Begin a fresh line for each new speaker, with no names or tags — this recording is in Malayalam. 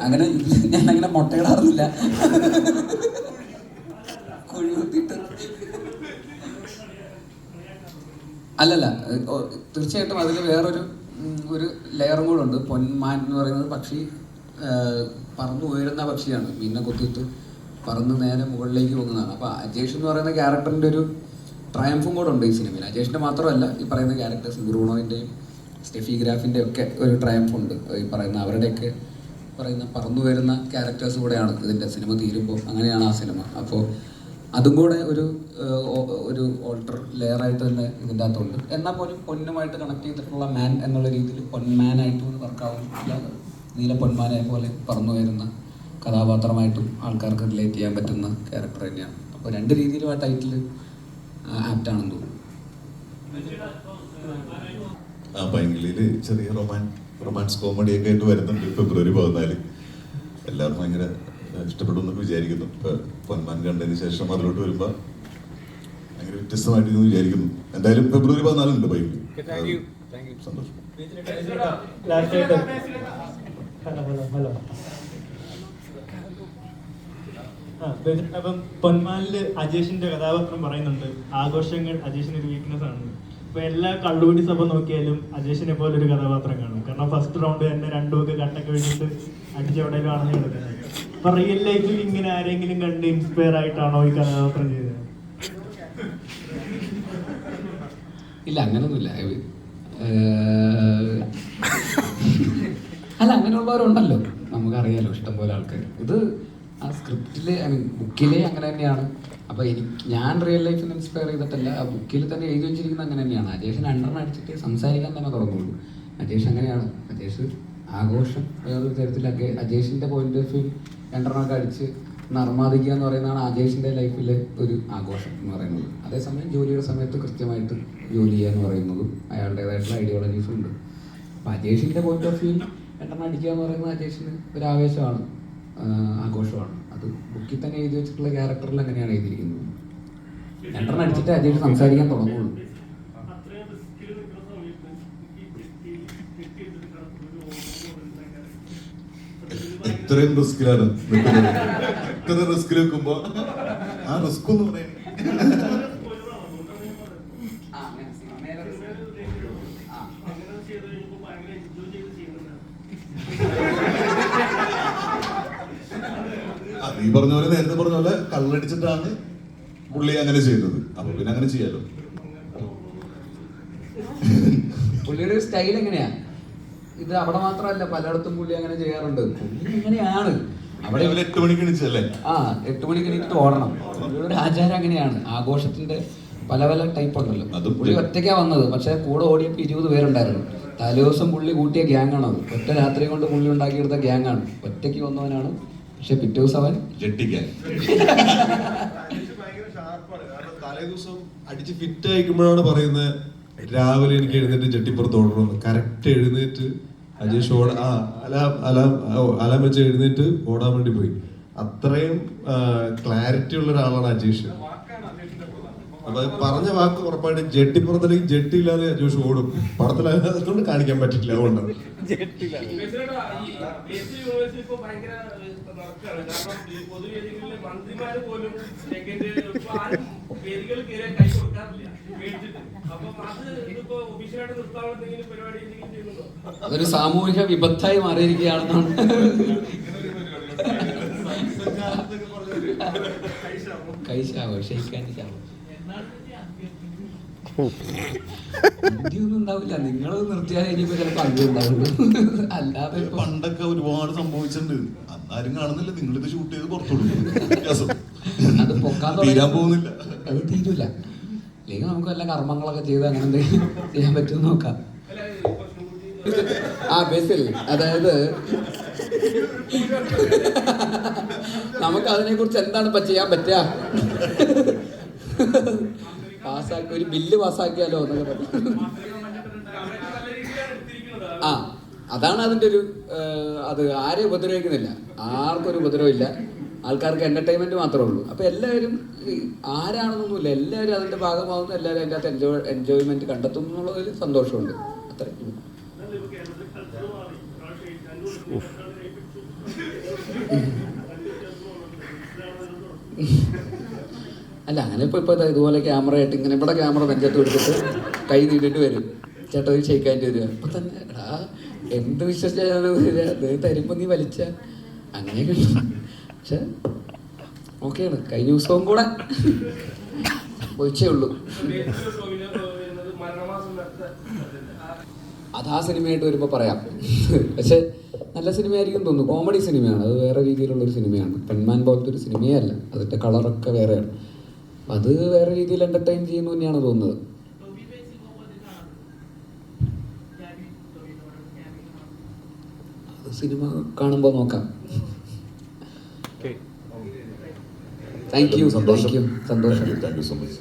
അങ്ങനെ ഞാൻ അങ്ങനെ മുട്ടയിടാറില്ല അല്ലല്ല തീർച്ചയായിട്ടും അതിൽ വേറൊരു ഒരു ലെയറും കൂടെ ഉണ്ട് പൊന്മാൻ എന്ന് പറയുന്നത് പക്ഷി പറന്നു ഉയരുന്ന പക്ഷിയാണ്. മീനിനെ കൊത്തിയിട്ട് പറന്ന് നേരെ മുകളിലേക്ക് പോകുന്നതാണ് അപ്പോൾ അജേഷ് എന്ന് പറയുന്ന ക്യാരക്ടറിന്റെ ഒരു ട്രയംഫും കൂടെ ഉണ്ട് ഈ സിനിമയിൽ അജേഷിന്റെ മാത്രമല്ല ഈ പറയുന്ന ക്യാരക്ടേഴ്സ് ബ്രൂണോയിന്റെയും സ്റ്റെഫി ഗ്രാഫിന്റെ ഒക്കെ ഒരു ട്രയംഫ് ഉണ്ട്. ഈ പറയുന്ന അവരുടെയൊക്കെ പറയുന്ന പറന്നു വരുന്ന ക്യാരക്ടേഴ്സ് കൂടെയാണ് ഇതിന്റെ സിനിമ തീരുമ്പോൾ അങ്ങനെയാണ് ആ സിനിമ അപ്പോൾ അതും കൂടെ ഒരു ഒരു ഓൾട്ടർ ലെയറായിട്ട് തന്നെ ഇതിന്റെ അകത്തുണ്ട്. എന്നാൽ പോലും പൊന്നുമായിട്ട് കണക്ട് ചെയ്തിട്ടുള്ള മാൻ എന്നുള്ള രീതിയിൽ പൊന്മാനായിട്ടും വർക്കാവും നീല പൊന്മാനെ പോലെ പറന്നു വരുന്ന കഥാപാത്രമായിട്ടും ആൾക്കാർക്ക് റിലേറ്റ് ചെയ്യാൻ പറ്റുന്ന ക്യാരക്ടർ തന്നെയാണ്. അപ്പോൾ രണ്ട് രീതിയിലും ആ ടൈറ്റിൽ ആപ്റ്റാണെന്ന് തോന്നുന്നു.
ആ ചെറിയ റൊമാൻ റൊമാൻസ് കോമഡി ഒക്കെ ആയിട്ട് വരുന്നുണ്ട് ഫെബ്രുവരി പതിനാല്. എല്ലാവരും ഭയങ്കര ഇഷ്ടപ്പെടുമെന്നൊക്കെ വിചാരിക്കുന്നു. ഇപ്പൊ പൊന്മാൻ കണ്ടതിന് ശേഷം അതിലോട്ട് വരുമ്പോ ഭയങ്കര വ്യത്യസ്തമായിട്ട് വിചാരിക്കുന്നു. എന്തായാലും ഫെബ്രുവരി പതിനാലുണ്ട് ബൈബിൾ സന്തോഷം
ലാസ്റ്റായിട്ട് ഹലോ ഹലോ ഹലോ ആ ബേസിൽ അപ്പം പൊന്മാലിൽ അജേഷിന്റെ കഥാപാത്രം പറയുന്നുണ്ട്. ആഘോഷങ്ങൾ അജേഷിന് ഒരു വീക്ക്നെസ് ആണ് ഇപ്പൊ എല്ലാ കള്ളുപിടി സഭ നോക്കിയാലും അജേഷിനെ പോലെ ഒരു കഥാപാത്രം കാണും. കാരണം ഫസ്റ്റ് റൗണ്ട് തന്നെ രണ്ടുമൊക്കെ കട്ടൊക്കെ വെച്ചിട്ട് അടിച്ചവിടെയും ആണെന്ന് കിടക്കുന്നത് അപ്പൊ റിയൽ ലൈഫിൽ ഇങ്ങനെ ആരെങ്കിലും കണ്ട് ഇൻസ്പയർ ആയിട്ടാണോ ഈ കഥാപാത്രം ചെയ്തത്?
ഇല്ല അങ്ങനൊന്നുമില്ല. അല്ല അങ്ങനെയുള്ളവരുണ്ടല്ലോ. നമുക്കറിയാലോ ഇഷ്ടംപോലെ ആൾക്കാർ ഇത് ആ സ്ക്രിപ്റ്റിൽ ഐ മീൻ ബുക്കിലെ അങ്ങനെ തന്നെയാണ്. അപ്പോൾ എനിക്ക് ഞാൻ റിയൽ ലൈഫിൽ ഇൻസ്പയർ ചെയ്തിട്ടല്ല ആ ബുക്കിൽ തന്നെ എഴുതി വെച്ചിരിക്കുന്നത് അങ്ങനെ തന്നെയാണ്. അജേഷൻ അണ്ടറിന് അടിച്ചിട്ട് സംസാരിക്കാൻ തന്നെ തുടങ്ങുള്ളൂ. അജേഷ് അങ്ങനെയാണ്. അജേഷ് ആഘോഷം വേറൊരു തരത്തിൽ അജേഷിന്റെ പോയിന്റ് ഓഫ് വ്യൂ രണ്ടെണ്ണമൊക്കെ അടിച്ച് നർമാദിക്കുക എന്ന് പറയുന്നതാണ് അജേഷിന്റെ ലൈഫിലെ ഒരു ആഘോഷം എന്ന് പറയുന്നത്. അതേസമയം ജോലിയുടെ സമയത്ത് കൃത്യമായിട്ട് ജോലി ചെയ്യുക എന്ന് പറയുന്നതും അയാളുടേതായിട്ടുള്ള ഐഡിയോളജീസും ഉണ്ട്. അപ്പോൾ അജേഷിന്റെ പോയിന്റ് ഓഫ് വ്യൂ രണ്ടെണ്ണം അടിക്കുക എന്ന് പറയുന്നത് അജേഷിന് ഒരു ആവേശമാണ്. ആഘോഷമാണ്. അത് ബുക്കിൽ തന്നെ എഴുതി വെച്ചിട്ടുള്ള ക്യാരക്ടറിൽ അങ്ങനെയാണ് എഴുതിയിരിക്കുന്നത്. രണ്ടെണ്ണം അടിച്ചിട്ട് അജേഷ് സംസാരിക്കാൻ തുടങ്ങുള്ളൂ.
ഇത്രയും റിസ്കിലാണ് ഇത്ര റിസ്കിൽ വെക്കുമ്പോ ആ റിസ്ക് എന്ന് പറയുന്നത്. നീ പറഞ്ഞ പോലെ നേരത്തെ പറഞ്ഞ പോലെ കള്ളടിച്ചിട്ടാണ് പുള്ളി അങ്ങനെ ചെയ്തത്. അപ്പൊ പിന്നെ അങ്ങനെ ചെയ്യാലോ.
പുള്ളിയുടെ സ്റ്റൈൽ എങ്ങനെയാ? ഇത് അവിടെ മാത്രമല്ല പലയിടത്തും പുള്ളി അങ്ങനെ ചെയ്യാറുണ്ട്. പുള്ളി എങ്ങനെയാണ് അവിടെ
എട്ട് മണിക്ക് എണീച്ചല്ലേ
ആ എട്ട് മണിക്ക് എണീറ്റ് ഓടണം. പുള്ളിയുടെ ഒരു ആചാരം അങ്ങനെയാണ്. ആഘോഷത്തിന്റെ പല പല ടൈപ്പ് ഉണ്ടല്ലോ.
അത്
പുള്ളി ഒറ്റയ്ക്കാ വന്നത്. പക്ഷെ കൂടെ ഓടിയപ്പോൾ ഇരുപത് പേരുണ്ടായിരുന്നു. തലേദിവസം പുള്ളി കൂട്ടിയ ഗ്യാങ് ആണ് അത്. ഒറ്റ രാത്രി കൊണ്ട് പുള്ളി ഉണ്ടാക്കിയെടുത്ത ഗ്യാങ് ആണ് ഒറ്റയ്ക്ക് വന്നവനാണ് പക്ഷെ പിറ്റേ ദിവസം അവൻ
ജെട്ടിക്കാൻ
അടിച്ച് ഫിറ്റ് ആയിക്കുമ്പോഴാണ് പറയുന്നത് രാവിലെ എനിക്ക് എഴുന്നേറ്റ് ജെട്ടിപ്പുറത്ത് ഓടണമെന്ന് കറക്റ്റ് എഴുന്നേറ്റ് അജേഷ് ഓട ആ അലാം അലാം അലാം വെച്ച് എഴുന്നേറ്റ് ഓടാൻ വേണ്ടി പോയി. അത്രയും ക്ലാരിറ്റി ഉള്ള ഒരാളാണ് അജേഷ്. അപ്പൊ പറഞ്ഞ വാക്ക് ഉറപ്പായിട്ടും ജെട്ടിപ്പുറത്തിലേക്ക് ജെട്ടി ഇല്ലാതെ ജോഷ് ഓടും. പടത്തിൽ അതുകൊണ്ട് കാണിക്കാൻ പറ്റില്ല
അതുകൊണ്ട്?
അതൊരു സാമൂഹിക വിപത്തായി മാറിയിരിക്കുകയാണെന്നാണ്. കൈശാവോ ഷെയ്ക്കാൻ ശാവോ? ഉണ്ടാവില്ല. നിങ്ങൾ നിർത്തിയാൽ ഇനിയിപ്പോ ചിലപ്പോ അന്ത്യം ഉണ്ടാവുള്ളൂ അല്ലാതെ
പണ്ടൊക്കെ ഒരുപാട് സംഭവിച്ചിട്ടുണ്ട്. അന്നാരും കാണുന്നില്ല. നിങ്ങളിത് ഷൂട്ട് ചെയ്ത് പുറത്തുവിടും
അത് പൊക്കാൻ
തീരാൻ
തുടങ്ങി-
പോകുന്നില്ല.
അത് തീരൂല. അല്ലെങ്കിൽ നമുക്ക് വല്ല കർമ്മങ്ങളൊക്കെ ചെയ്ത് അങ്ങനെ എന്തെങ്കിലും ചെയ്യാൻ പറ്റും നോക്കാം. ആ ബേസിൽ. അതായത് നമുക്ക് അതിനെ കുറിച്ച് എന്താണ് ഇപ്പൊ ചെയ്യാൻ പറ്റുക? പാസ്സാക്കി ഒരു ബില്ല് പാസ്സാക്കിയാലോ എന്നൊക്കെ പറഞ്ഞു. ആ അതാണ് അതിന്റെ ഒരു അത് ആരെ ഉപദ്രവിക്കുന്നില്ല. ആർക്കൊരു ഉപദ്രവമില്ല ആൾക്കാർക്ക് എന്റർടൈൻമെന്റ് മാത്രമേ ഉള്ളൂ. അപ്പോൾ എല്ലാവരും ആരാണെന്നൊന്നുമില്ല. എല്ലാവരും അതിന്റെ ഭാഗമാകുന്നു എല്ലാവരും അതിന്റെ അകത്ത് എൻജോയ് എൻജോയ്മെന്റ് കണ്ടെത്തും എന്നുള്ളതിൽ സന്തോഷമുണ്ട്. അത്ര.
എന്നാലും
അല്ല അങ്ങനെ ഇപ്പോൾ ഇതുപോലെ ക്യാമറ ആയിട്ട് ഇങ്ങനെ ഇവിടെ ക്യാമറ നെഞ്ചത്ത് കൊടുത്തിട്ട് കൈ നീട്ടിട്ട് വരും. ചേട്ടാ ഒരു ഷെയ്ക്കാന്റെ വരിക. അപ്പം തന്നെ എടാ എന്ത് വിശ്വസിച്ചാണ് വരിക. അത് തരുമ്പോൾ നീ വലിച്ച. അങ്ങനെയൊക്കെ. പക്ഷെ ഓക്കെയാണ്. കഴിഞ്ഞ ദിവസവും കൂടെ. ഒഴിച്ചേ ഉള്ളൂ. അത് ആ സിനിമയായിട്ട് വരുമ്പോൾ പറയാം. പക്ഷെ നല്ല സിനിമയായിരിക്കും തോന്നുന്നു. കോമഡി സിനിമയാണ്. അത് വേറെ രീതിയിലുള്ളൊരു സിനിമയാണ്. പെൺമാൻ പോലത്തെ ഒരു സിനിമയല്ല അതിന്റെ കളറൊക്കെ വേറെയാണ്. അത് വേറെ രീതിയിൽ എന്റർടൈൻ ചെയ്യുന്നു തന്നെയാണ് തോന്നുന്നത്. അത് സിനിമ കാണുമ്പോൾ നോക്കാം. താങ്ക് യു താങ്ക് യു സന്തോഷം
താങ്ക് യു സോ മച്ച്